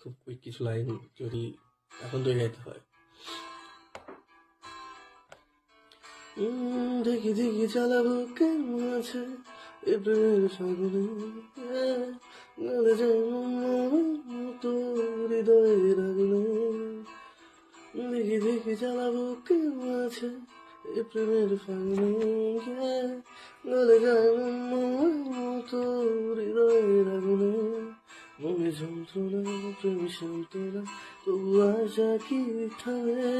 খুব কুইক কিছু লাইন যদি এখন তো গাইতে হয়। দেখি দেখি চালাবো কেমন আছে এপ্রিল ফাগুনে গলে যায় তো হৃদয়ের আগুনে দেখি দেখি চালাবো আছে এপ্রিলের ফাগুনে। গলে যায় তো যন্ত্রণা প্রেম সান্ত্বনা তবু আশা কি থামে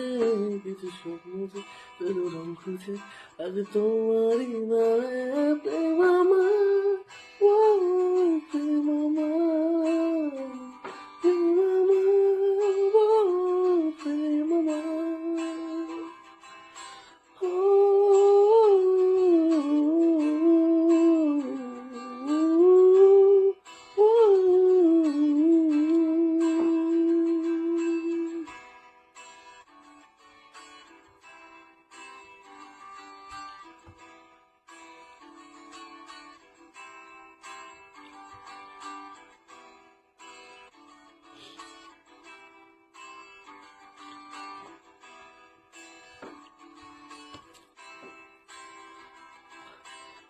কিছু স্বপ্ন যে রং খুঁজে আজ তোমারই নামে প্রেম আমার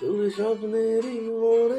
তুমি স্বপ্নেরই মনে